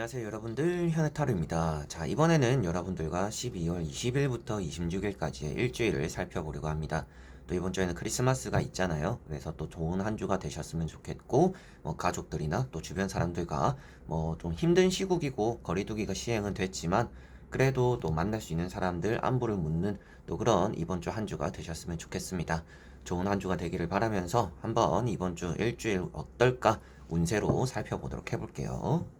안녕하세요 여러분들. 현해타루입니다. 자 이번에는 여러분들과 12월 20일부터 26일까지의 일주일을 살펴보려고 합니다. 또 이번 주에는 크리스마스가 있잖아요. 그래서 또 좋은 한 주가 되셨으면 좋겠고 뭐 가족들이나 또 주변 사람들과 뭐 좀 힘든 시국이고 거리두기가 시행은 됐지만 그래도 또 만날 수 있는 사람들 안부를 묻는 또 그런 이번 주 한 주가 되셨으면 좋겠습니다. 좋은 한 주가 되기를 바라면서 한번 이번 주 일주일 어떨까 운세로 살펴보도록 해볼게요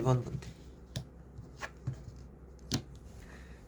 1번 분들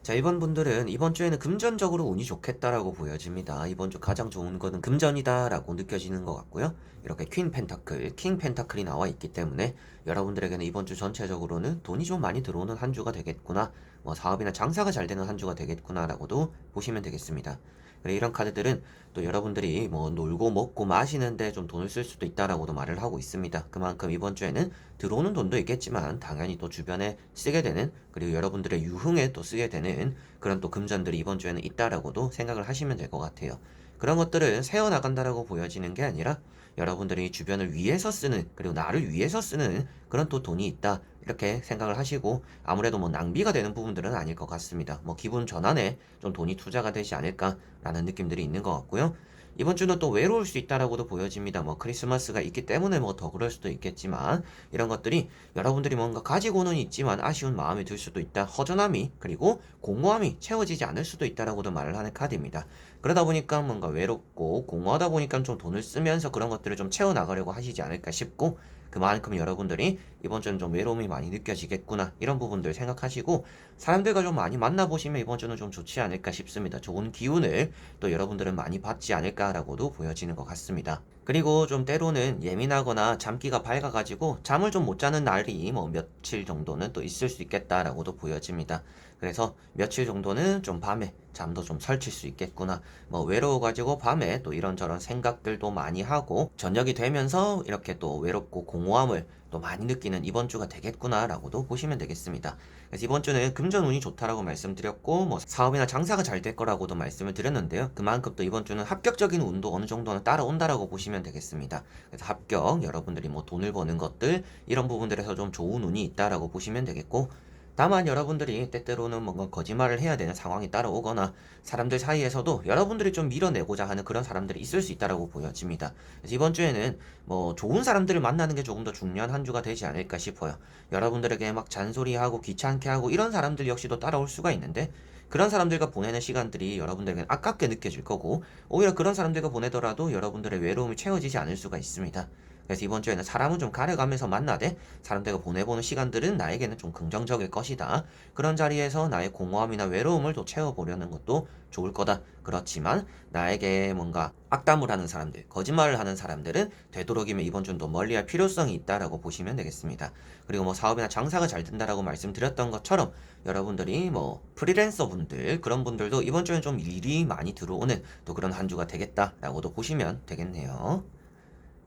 자, 이번 분들은 이번 주에는 금전적으로 운이 좋겠다라고 보여집니다. 이번 주 가장 좋은 거는 금전이다라고 느껴지는 것 같고요. 이렇게 퀸 펜타클, 킹 펜타클이 나와 있기 때문에 여러분들에게는 이번 주 전체적으로는 돈이 좀 많이 들어오는 한 주가 되겠구나. 뭐 사업이나 장사가 잘 되는 한 주가 되겠구나라고도 보시면 되겠습니다. 그래, 이런 카드들은 또 여러분들이 뭐 놀고 먹고 마시는데 좀 돈을 쓸 수도 있다라고도 말을 하고 있습니다. 그만큼 이번 주에는 들어오는 돈도 있겠지만 당연히 또 주변에 쓰게 되는 그리고 여러분들의 유흥에 또 쓰게 되는 그런 또 금전들이 이번 주에는 있다라고도 생각을 하시면 될 것 같아요. 그런 것들은 세어나간다라고 보여지는 게 아니라 여러분들이 주변을 위해서 쓰는 그리고 나를 위해서 쓰는 그런 또 돈이 있다 이렇게 생각을 하시고 아무래도 뭐 낭비가 되는 부분들은 아닐 것 같습니다. 뭐 기분 전환에 좀 돈이 투자가 되지 않을까라는 느낌들이 있는 것 같고요. 이번 주는 또 외로울 수 있다라고도 보여집니다. 뭐 크리스마스가 있기 때문에 뭐 더 그럴 수도 있겠지만 이런 것들이 여러분들이 뭔가 가지고는 있지만 아쉬운 마음이 들 수도 있다. 허전함이 그리고 공허함이 채워지지 않을 수도 있다라고도 말을 하는 카드입니다. 그러다 보니까 뭔가 외롭고 공허하다 보니까 좀 돈을 쓰면서 그런 것들을 좀 채워 나가려고 하시지 않을까 싶고 그만큼 여러분들이 이번 주는 좀 외로움이 많이 느껴지겠구나 이런 부분들 생각하시고 사람들과 좀 많이 만나보시면 이번 주는 좀 좋지 않을까 싶습니다. 좋은 기운을 또 여러분들은 많이 받지 않을까라고도 보여지는 것 같습니다. 그리고 좀 때로는 예민하거나 잠기가 밝아가지고 잠을 좀 못 자는 날이 뭐 며칠 정도는 또 있을 수 있겠다라고도 보여집니다. 그래서 며칠 정도는 좀 밤에 잠도 좀 설칠 수 있겠구나. 뭐 외로워가지고 밤에 또 이런저런 생각들도 많이 하고 저녁이 되면서 이렇게 또 외롭고 공허함을 또 많이 느끼는 이번 주가 되겠구나라고도 보시면 되겠습니다. 그래서 이번 주는 금전 운이 좋다라고 말씀드렸고 뭐 사업이나 장사가 잘 될 거라고도 말씀을 드렸는데요. 그만큼 또 이번 주는 합격적인 운도 어느 정도는 따라온다라고 보시면 되겠습니다. 그래서 합격 여러분들이 뭐 돈을 버는 것들 이런 부분들에서 좀 좋은 운이 있다라고 보시면 되겠고 다만 여러분들이 때때로는 뭔가 거짓말을 해야 되는 상황이 따라오거나 사람들 사이에서도 여러분들이 좀 밀어내고자 하는 그런 사람들이 있을 수 있다라고 보여집니다. 그래서 이번 주에는 뭐 좋은 사람들을 만나는 게 조금 더 중요한 한 주가 되지 않을까 싶어요. 여러분들에게 막 잔소리하고 귀찮게 하고 이런 사람들 역시도 따라올 수가 있는데 그런 사람들과 보내는 시간들이 여러분들에게 아깝게 느껴질 거고 오히려 그런 사람들과 보내더라도 여러분들의 외로움이 채워지지 않을 수가 있습니다. 그래서 이번 주에는 사람은 좀 가려가면서 만나되 사람들과 보내보는 시간들은 나에게는 좀 긍정적일 것이다. 그런 자리에서 나의 공허함이나 외로움을 또 채워보려는 것도 좋을 거다. 그렇지만 나에게 뭔가 악담을 하는 사람들, 거짓말을 하는 사람들은 되도록이면 이번 주는 또 멀리할 필요성이 있다라고 보시면 되겠습니다. 그리고 뭐 사업이나 장사가 잘 된다라고 말씀드렸던 것처럼 여러분들이 뭐 프리랜서 분들 그런 분들도 이번 주엔 좀 일이 많이 들어오는 또 그런 한 주가 되겠다라고도 보시면 되겠네요.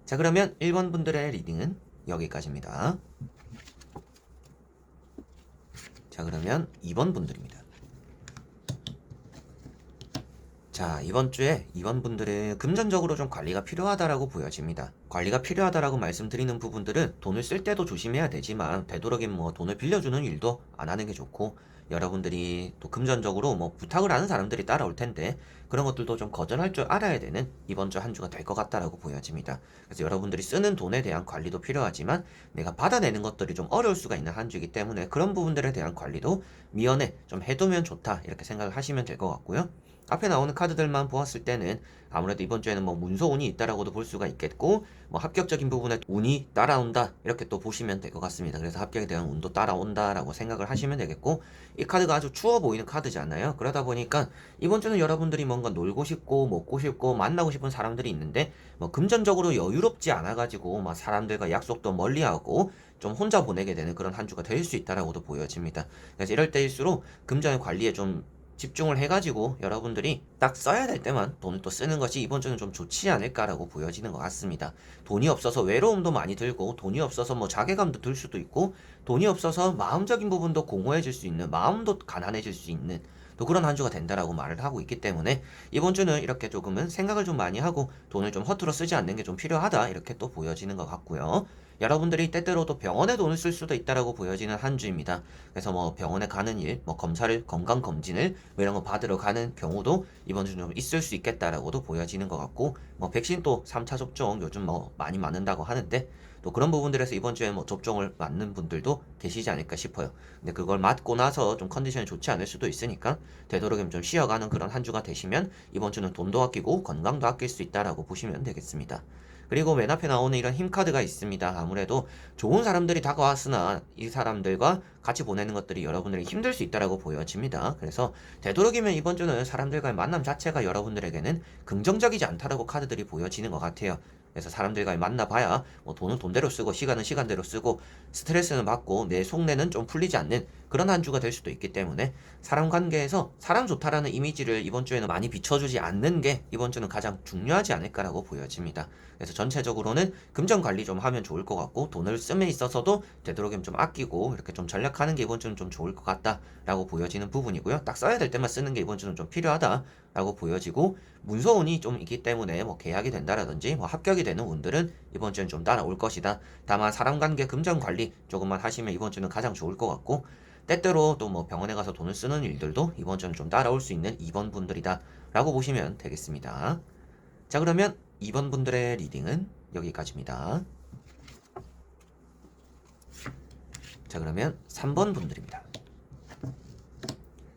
자, 그러면 1번 분들의 리딩은 여기까지입니다. 자, 그러면 2번 분들입니다. 자, 이번 주에 이번 분들은 금전적으로 좀 관리가 필요하다라고 보여집니다. 관리가 필요하다라고 말씀드리는 부분들은 돈을 쓸 때도 조심해야 되지만 되도록이면 뭐 돈을 빌려주는 일도 안 하는 게 좋고 여러분들이 또 금전적으로 뭐 부탁을 하는 사람들이 따라올 텐데 그런 것들도 좀 거절할 줄 알아야 되는 이번 주 한 주가 될 것 같다라고 보여집니다. 그래서 여러분들이 쓰는 돈에 대한 관리도 필요하지만 내가 받아내는 것들이 좀 어려울 수가 있는 한 주이기 때문에 그런 부분들에 대한 관리도 미연에 좀 해두면 좋다 이렇게 생각을 하시면 될 것 같고요. 앞에 나오는 카드들만 보았을 때는 아무래도 이번 주에는 뭐 문서운이 있다라고도 볼 수가 있겠고 뭐 합격적인 부분에 운이 따라온다 이렇게 또 보시면 될 것 같습니다. 그래서 합격에 대한 운도 따라온다라고 생각을 하시면 되겠고 이 카드가 아주 추워 보이는 카드잖아요. 그러다 보니까 이번 주는 여러분들이 뭔가 놀고 싶고 먹고 싶고 만나고 싶은 사람들이 있는데 뭐 금전적으로 여유롭지 않아 가지고 막 사람들과 약속도 멀리하고 좀 혼자 보내게 되는 그런 한 주가 될 수 있다라고도 보여집니다. 그래서 이럴 때일수록 금전의 관리에 좀 집중을 해가지고 여러분들이 딱 써야 될 때만 돈을 또 쓰는 것이 이번 주는 좀 좋지 않을까라고 보여지는 것 같습니다. 돈이 없어서 외로움도 많이 들고 돈이 없어서 뭐 자괴감도 들 수도 있고 돈이 없어서 마음적인 부분도 공허해질 수 있는 마음도 가난해질 수 있는 또 그런 한 주가 된다라고 말을 하고 있기 때문에 이번 주는 이렇게 조금은 생각을 좀 많이 하고 돈을 좀 허투루 쓰지 않는 게 좀 필요하다 이렇게 또 보여지는 것 같고요. 여러분들이 때때로 또 병원에 돈을 쓸 수도 있다라고 보여지는 한 주입니다. 그래서 뭐 병원에 가는 일, 뭐 검사를 건강 검진을 뭐 이런 거 받으러 가는 경우도 이번 주는 좀 있을 수 있겠다라고도 보여지는 것 같고 뭐 백신 또 3차 접종 요즘 뭐 많이 맞는다고 하는데 또 그런 부분들에서 이번 주에 뭐 접종을 맞는 분들도 계시지 않을까 싶어요. 근데 그걸 맞고 나서 좀 컨디션이 좋지 않을 수도 있으니까 되도록이면 좀 쉬어가는 그런 한 주가 되시면 이번 주는 돈도 아끼고 건강도 아낄 수 있다라고 보시면 되겠습니다. 그리고 맨 앞에 나오는 이런 힘 카드가 있습니다. 아무래도 좋은 사람들이 다가왔으나 이 사람들과 같이 보내는 것들이 여러분들이 힘들 수 있다라고 보여집니다. 그래서 되도록이면 이번 주는 사람들과의 만남 자체가 여러분들에게는 긍정적이지 않다라고 카드들이 보여지는 것 같아요. 그래서 사람들과 만나봐야 뭐 돈은 돈대로 쓰고 시간은 시간대로 쓰고 스트레스는 받고 내 속내는 좀 풀리지 않는 그런 한 주가 될 수도 있기 때문에 사람 관계에서 사람 좋다라는 이미지를 이번 주에는 많이 비춰주지 않는 게 이번 주는 가장 중요하지 않을까라고 보여집니다. 그래서 전체적으로는 금전 관리 좀 하면 좋을 것 같고 돈을 씀에 있어서도 되도록이면 좀 아끼고 이렇게 좀 전략하는 게 이번 주는 좀 좋을 것 같다라고 보여지는 부분이고요. 딱 써야 될 때만 쓰는 게 이번 주는 좀 필요하다라고 보여지고 문서운이 좀 있기 때문에 뭐 계약이 된다라든지 뭐 합격이 되는 운들은 이번 주는 좀 따라올 것이다. 다만 사람 관계 금전 관리 조금만 하시면 이번 주는 가장 좋을 것 같고 때때로 또 뭐 병원에 가서 돈을 쓰는 일들도 이번 주는 좀 따라올 수 있는 2번 분들이다 라고 보시면 되겠습니다. 자 그러면 2번 분들의 리딩은 여기까지입니다. 자 그러면 3번 분들입니다.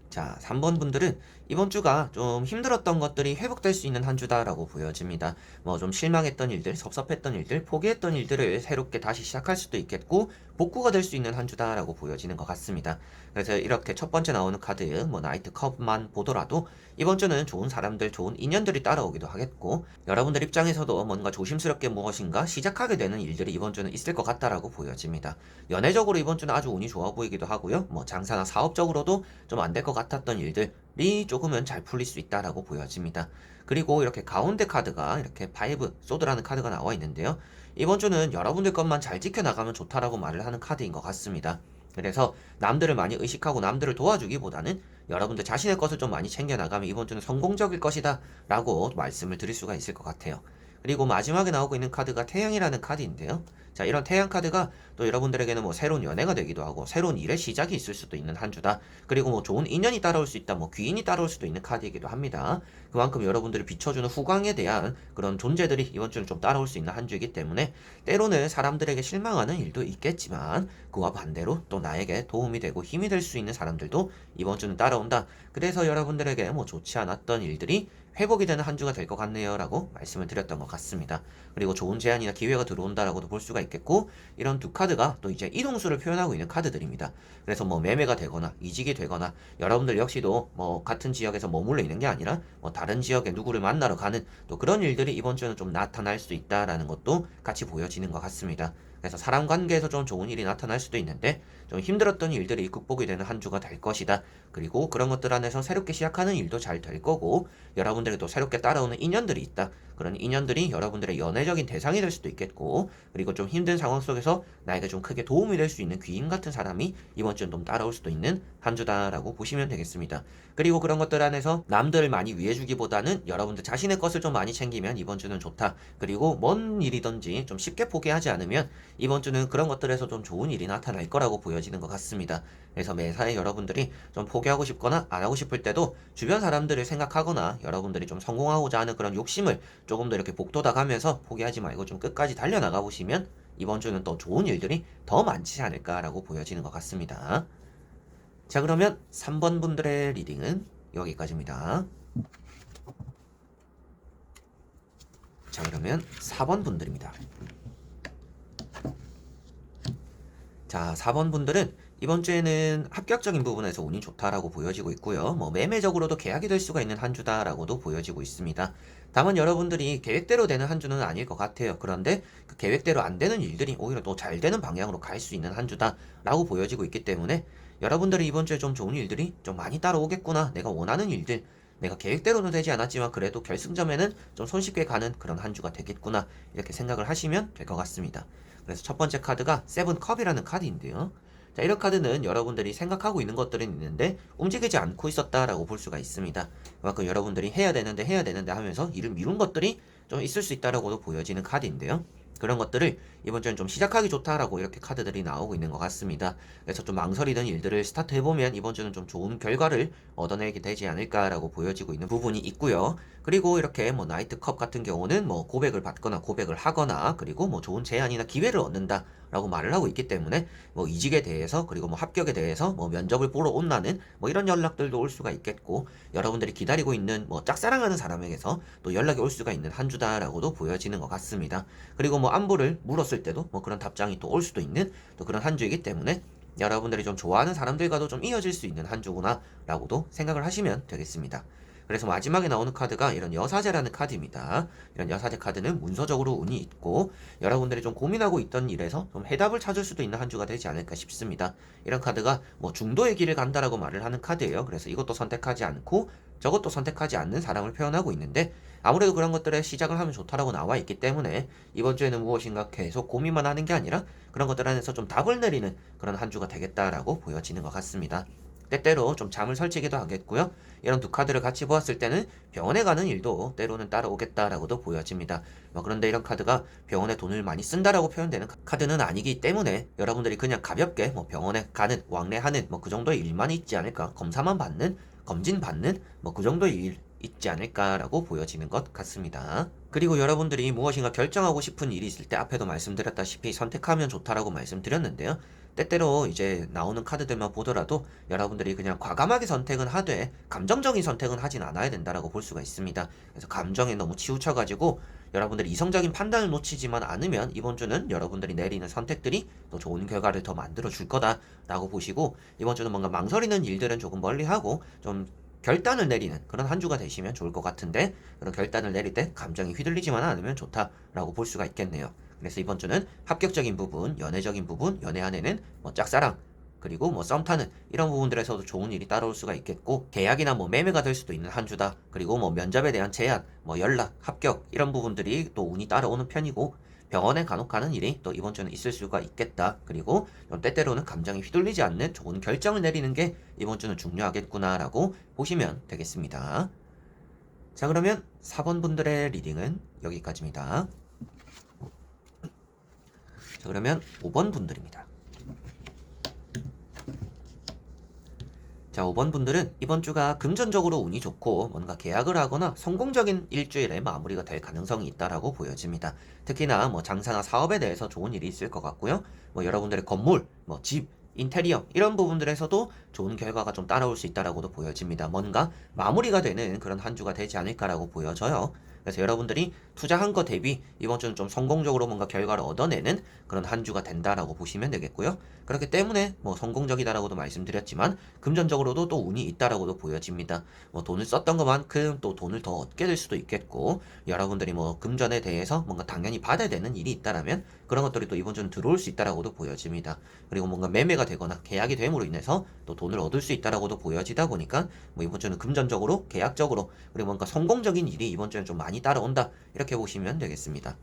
자 3번 분들은 이번 주가 좀 힘들었던 것들이 회복될 수 있는 한 주다라고 보여집니다. 뭐 좀 실망했던 일들, 섭섭했던 일들, 포기했던 일들을 새롭게 다시 시작할 수도 있겠고 복구가 될 수 있는 한 주다라고 보여지는 것 같습니다. 그래서 이렇게 첫 번째 나오는 카드, 뭐 나이트 컵만 보더라도 이번 주는 좋은 사람들, 좋은 인연들이 따라오기도 하겠고 여러분들 입장에서도 뭔가 조심스럽게 무엇인가 시작하게 되는 일들이 이번 주는 있을 것 같다라고 보여집니다. 연애적으로 이번 주는 아주 운이 좋아 보이기도 하고요. 뭐 장사나 사업적으로도 좀 안 될 것 같았던 일들 이 조금은 잘 풀릴 수 있다라고 보여집니다. 그리고 이렇게 가운데 카드가 이렇게 파이브 소드라는 카드가 나와 있는데요. 이번 주는 여러분들 것만 잘 지켜나가면 좋다라고 말을 하는 카드인 것 같습니다. 그래서 남들을 많이 의식하고 남들을 도와주기보다는 여러분들 자신의 것을 좀 많이 챙겨나가면 이번 주는 성공적일 것이다 라고 말씀을 드릴 수가 있을 것 같아요. 그리고 마지막에 나오고 있는 카드가 태양이라는 카드인데요. 자, 이런 태양 카드가 또 여러분들에게는 뭐 새로운 연애가 되기도 하고 새로운 일의 시작이 있을 수도 있는 한 주다. 그리고 뭐 좋은 인연이 따라올 수 있다. 뭐 귀인이 따라올 수도 있는 카드이기도 합니다. 그만큼 여러분들을 비춰주는 후광에 대한 그런 존재들이 이번 주는 좀 따라올 수 있는 한 주이기 때문에 때로는 사람들에게 실망하는 일도 있겠지만 그와 반대로 또 나에게 도움이 되고 힘이 될 수 있는 사람들도 이번 주는 따라온다. 그래서 여러분들에게 뭐 좋지 않았던 일들이 회복이 되는 한 주가 될 것 같네요 라고 말씀을 드렸던 것 같습니다. 그리고 좋은 제안이나 기회가 들어온다라고도 볼 수가 있겠고 이런 두 카드가 또 이제 이동수를 표현하고 있는 카드들입니다. 그래서 뭐 매매가 되거나 이직이 되거나 여러분들 역시도 뭐 같은 지역에서 머물러 있는 게 아니라 뭐 다른 지역에 누구를 만나러 가는 또 그런 일들이 이번 주는 좀 나타날 수 있다라는 것도 같이 보여지는 것 같습니다. 그래서 사람 관계에서 좀 좋은 일이 나타날 수도 있는데 좀 힘들었던 일들이 극복이 되는 한 주가 될 것이다. 그리고 그런 것들 안에서 새롭게 시작하는 일도 잘 될 거고 여러분들에게도 새롭게 따라오는 인연들이 있다. 그런 인연들이 여러분들의 연애적인 대상이 될 수도 있겠고 그리고 좀 힘든 상황 속에서 나에게 좀 크게 도움이 될 수 있는 귀인 같은 사람이 이번 주는 좀 따라올 수도 있는 한 주다라고 보시면 되겠습니다. 그리고 그런 것들 안에서 남들을 많이 위해주기보다는 여러분들 자신의 것을 좀 많이 챙기면 이번 주는 좋다. 그리고 뭔 일이든지 좀 쉽게 포기하지 않으면 이번 주는 그런 것들에서 좀 좋은 일이 나타날 거라고 보여지는 것 같습니다. 그래서 매사에 여러분들이 좀 포기하고 싶거나 안 하고 싶을 때도 주변 사람들을 생각하거나 여러분들이 좀 성공하고자 하는 그런 욕심을 조금 더 이렇게 복돋아 가면서 포기하지 말고 좀 끝까지 달려나가 보시면 이번 주는 또 좋은 일들이 더 많지 않을까라고 보여지는 것 같습니다. 자, 그러면 3번 분들의 리딩은 여기까지입니다. 자, 그러면 4번 분들입니다. 자, 4번 분들은 이번 주에는 합격적인 부분에서 운이 좋다라고 보여지고 있고요. 뭐 매매적으로도 계약이 될 수가 있는 한 주다라고도 보여지고 있습니다. 다만 여러분들이 계획대로 되는 한 주는 아닐 것 같아요. 그런데 그 계획대로 안 되는 일들이 오히려 또잘 되는 방향으로 갈 수 있는 한 주다라고 보여지고 있기 때문에 여러분들이 이번 주에 좀 좋은 일들이 좀 많이 따라오겠구나. 내가 원하는 일들, 내가 계획대로는 되지 않았지만 그래도 결승점에는 좀 손쉽게 가는 그런 한 주가 되겠구나. 이렇게 생각을 하시면 될 것 같습니다. 그래서 첫 번째 카드가 세븐 컵이라는 카드인데요. 자, 이런 카드는 여러분들이 생각하고 있는 것들은 있는데 움직이지 않고 있었다라고 볼 수가 있습니다. 그만큼 여러분들이 해야 되는데 해야 되는데 하면서 일을 미룬 것들이 좀 있을 수 있다라고도 보여지는 카드인데요. 그런 것들을 이번 주엔 좀 시작하기 좋다라고 이렇게 카드들이 나오고 있는 것 같습니다. 그래서 좀 망설이던 일들을 스타트 해보면 이번 주는 좀 좋은 결과를 얻어내게 되지 않을까라고 보여지고 있는 부분이 있고요. 그리고 이렇게 뭐 나이트컵 같은 경우는 뭐 고백을 받거나 고백을 하거나 그리고 뭐 좋은 제안이나 기회를 얻는다. 라고 말을 하고 있기 때문에 뭐 이직에 대해서 그리고 뭐 합격에 대해서 뭐 면접을 보러 온다는 뭐 이런 연락들도 올 수가 있겠고 여러분들이 기다리고 있는 뭐 짝사랑하는 사람에게서 또 연락이 올 수가 있는 한 주다라고도 보여지는 것 같습니다. 그리고 뭐 안부를 물었을 때도 뭐 그런 답장이 또 올 수도 있는 또 그런 한 주이기 때문에 여러분들이 좀 좋아하는 사람들과도 좀 이어질 수 있는 한 주구나라고도 생각을 하시면 되겠습니다. 그래서 마지막에 나오는 카드가 이런 여사제라는 카드입니다. 이런 여사제 카드는 문서적으로 운이 있고 여러분들이 좀 고민하고 있던 일에서 좀 해답을 찾을 수도 있는 한 주가 되지 않을까 싶습니다. 이런 카드가 뭐 중도의 길을 간다라고 말을 하는 카드예요. 그래서 이것도 선택하지 않고 저것도 선택하지 않는 사람을 표현하고 있는데 아무래도 그런 것들에 시작을 하면 좋다라고 나와 있기 때문에 이번 주에는 무엇인가 계속 고민만 하는 게 아니라 그런 것들 안에서 좀 답을 내리는 그런 한 주가 되겠다라고 보여지는 것 같습니다. 때때로 좀 잠을 설치기도 하겠고요. 이런 두 카드를 같이 보았을 때는 병원에 가는 일도 때로는 따라오겠다라고도 보여집니다. 뭐 그런데 이런 카드가 병원에 돈을 많이 쓴다라고 표현되는 카드는 아니기 때문에 여러분들이 그냥 가볍게 뭐 병원에 가는 왕래하는 뭐 그 정도의 일만 있지 않을까 검사만 받는 검진 받는 뭐 그 정도의 일 있지 않을까라고 보여지는 것 같습니다. 그리고 여러분들이 무엇인가 결정하고 싶은 일이 있을 때 앞에도 말씀드렸다시피 선택하면 좋다라고 말씀드렸는데요. 때때로 이제 나오는 카드들만 보더라도 여러분들이 그냥 과감하게 선택은 하되 감정적인 선택은 하진 않아야 된다라고 볼 수가 있습니다. 그래서 감정에 너무 치우쳐가지고 여러분들이 이성적인 판단을 놓치지만 않으면 이번 주는 여러분들이 내리는 선택들이 더 좋은 결과를 더 만들어 줄 거다라고 보시고 이번 주는 뭔가 망설이는 일들은 조금 멀리하고 좀 결단을 내리는 그런 한 주가 되시면 좋을 것 같은데 그런 결단을 내릴 때 감정이 휘둘리지만 않으면 좋다라고 볼 수가 있겠네요. 그래서 이번 주는 합격적인 부분, 연애적인 부분, 연애 안에는 뭐 짝사랑, 그리고 뭐 썸 타는 이런 부분들에서도 좋은 일이 따라올 수가 있겠고 계약이나 뭐 매매가 될 수도 있는 한 주다. 그리고 뭐 면접에 대한 제안, 뭐 연락, 합격 이런 부분들이 또 운이 따라오는 편이고 병원에 간혹 가는 일이 또 이번 주는 있을 수가 있겠다. 그리고 좀 때때로는 감정이 휘둘리지 않는 좋은 결정을 내리는 게 이번 주는 중요하겠구나라고 보시면 되겠습니다. 자 그러면 4번 분들의 리딩은 여기까지입니다. 자, 그러면 5번 분들입니다. 자, 5번 분들은 이번 주가 금전적으로 운이 좋고 뭔가 계약을 하거나 성공적인 일주일에 마무리가 될 가능성이 있다라고 보여집니다. 특히나 뭐 장사나 사업에 대해서 좋은 일이 있을 것 같고요. 뭐 여러분들의 건물, 뭐 집, 인테리어 이런 부분들에서도 좋은 결과가 좀 따라올 수 있다라고도 보여집니다. 뭔가 마무리가 되는 그런 한 주가 되지 않을까라고 보여져요. 그래서 여러분들이 투자한 거 대비 이번 주는 좀 성공적으로 뭔가 결과를 얻어내는 그런 한 주가 된다라고 보시면 되겠고요. 그렇기 때문에 뭐 성공적이다라고도 말씀드렸지만 금전적으로도 또 운이 있다라고도 보여집니다. 뭐 돈을 썼던 것만큼 또 돈을 더 얻게 될 수도 있겠고 여러분들이 뭐 금전에 대해서 뭔가 당연히 받아야 되는 일이 있다라면 그런 것들이 또 이번 주는 들어올 수 있다라고도 보여집니다. 그리고 뭔가 매매가 되거나 계약이 됨으로 인해서 또 돈을 얻을 수 있다라고도 보여지다 보니까 뭐 이번 주는 금전적으로 계약적으로 그리고 뭔가 성공적인 일이 이번 주는 좀 많이 많이 따라온다. 이렇게 보시면 되겠습니다.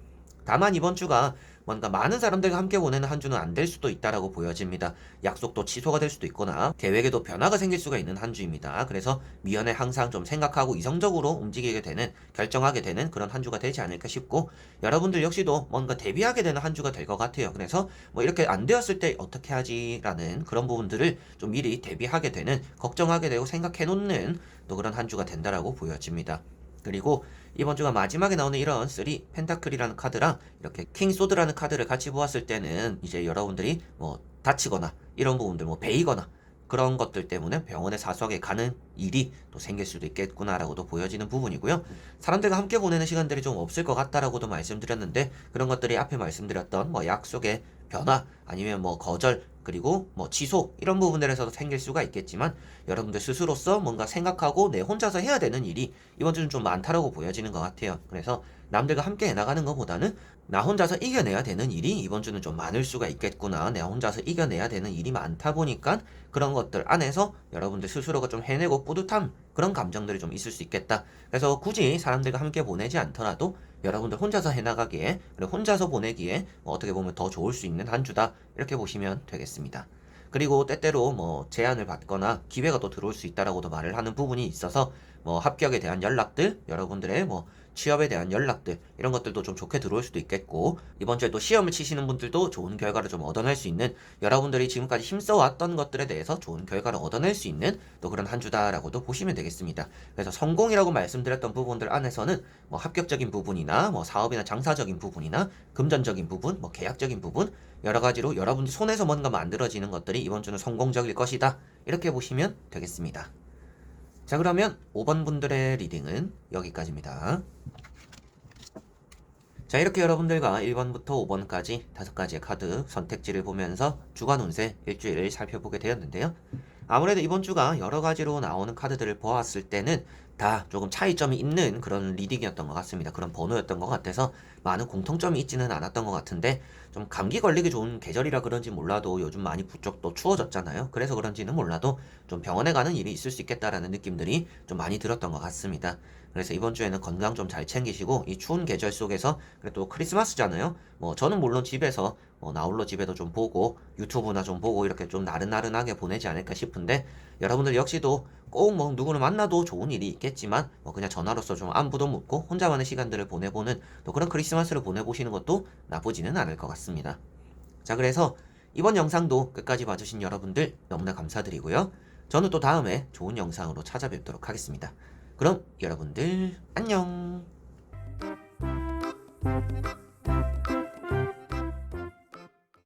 다만 이번 주가 뭔가 많은 사람들과 함께 보내는 한 주는 안 될 수도 있다라고 보여집니다. 약속도 취소가 될 수도 있거나 계획에도 변화가 생길 수가 있는 한 주입니다. 그래서 미연에 항상 좀 생각하고 이성적으로 움직이게 되는 결정하게 되는 그런 한 주가 되지 않을까 싶고 여러분들 역시도 뭔가 대비하게 되는 한 주가 될 것 같아요. 그래서 뭐 이렇게 안 되었을 때 어떻게 하지라는 그런 부분들을 좀 미리 대비하게 되는 걱정하게 되고 생각해 놓는 또 그런 한 주가 된다라고 보여집니다. 그리고 이번 주가 마지막에 나오는 이런 3 펜타클이라는 카드랑 이렇게 킹 소드라는 카드를 같이 보았을 때는 이제 여러분들이 뭐 다치거나 이런 부분들 뭐 베이거나 그런 것들 때문에 병원에 사소하게 가는 일이 또 생길 수도 있겠구나라고도 보여지는 부분이고요. 사람들과 함께 보내는 시간들이 좀 없을 것 같다라고도 말씀드렸는데 그런 것들이 앞에 말씀드렸던 뭐 약속의 변화 아니면 뭐 거절 그리고 뭐 취소 이런 부분들에서도 생길 수가 있겠지만 여러분들 스스로서 뭔가 생각하고 내 혼자서 해야 되는 일이 이번 주는 좀 많다라고 보여지는 것 같아요. 그래서 남들과 함께 해나가는 것보다는 나 혼자서 이겨내야 되는 일이 이번 주는 좀 많을 수가 있겠구나. 내가 혼자서 이겨내야 되는 일이 많다 보니까 그런 것들 안에서 여러분들 스스로가 좀 해내고 뿌듯함 그런 감정들이 좀 있을 수 있겠다. 그래서 굳이 사람들과 함께 보내지 않더라도 여러분들 혼자서 해나가기에 그리고 혼자서 보내기에 뭐 어떻게 보면 더 좋을 수 있는 한 주다 이렇게 보시면 되겠습니다. 그리고 때때로 뭐 제안을 받거나 기회가 또 들어올 수 있다라고도 말을 하는 부분이 있어서 뭐 합격에 대한 연락들 여러분들의 뭐 취업에 대한 연락들 이런 것들도 좀 좋게 들어올 수도 있겠고 이번 주에 또 시험을 치시는 분들도 좋은 결과를 좀 얻어낼 수 있는 여러분들이 지금까지 힘써왔던 것들에 대해서 좋은 결과를 얻어낼 수 있는 또 그런 한 주다라고도 보시면 되겠습니다. 그래서 성공이라고 말씀드렸던 부분들 안에서는 뭐 합격적인 부분이나 뭐 사업이나 장사적인 부분이나 금전적인 부분, 뭐 계약적인 부분 여러 가지로 여러분들 손에서 뭔가 만들어지는 것들이 이번 주는 성공적일 것이다. 이렇게 보시면 되겠습니다. 자 그러면 5번 분들의 리딩은 여기까지입니다. 자 이렇게 여러분들과 1번부터 5번까지 다섯 가지의 카드 선택지를 보면서 주간 운세 일주일을 살펴보게 되었는데요. 아무래도 이번 주가 여러 가지로 나오는 카드들을 보았을 때는 다 조금 차이점이 있는 그런 리딩이었던 것 같습니다. 그런 번호였던 것 같아서 많은 공통점이 있지는 않았던 것 같은데 좀 감기 걸리기 좋은 계절이라 그런지 몰라도 요즘 많이 부쩍 또 추워졌잖아요. 그래서 그런지는 몰라도 좀 병원에 가는 일이 있을 수 있겠다라는 느낌들이 좀 많이 들었던 것 같습니다. 그래서 이번 주에는 건강 좀 잘 챙기시고 이 추운 계절 속에서 그래도 크리스마스잖아요. 뭐 저는 물론 집에서 뭐 나홀로 집에도 좀 보고 유튜브나 좀 보고 이렇게 좀 나른나른하게 보내지 않을까 싶은데 여러분들 역시도 꼭 뭐 누구를 만나도 좋은 일이 있겠지만 뭐 그냥 전화로서 좀 안부도 묻고 혼자만의 시간들을 보내보는 또 그런 크리스마스를 보내보시는 것도 나쁘지는 않을 것 같습니다. 자 그래서 이번 영상도 끝까지 봐주신 여러분들 너무나 감사드리고요. 저는 또 다음에 좋은 영상으로 찾아뵙도록 하겠습니다. 그럼 여러분들 안녕.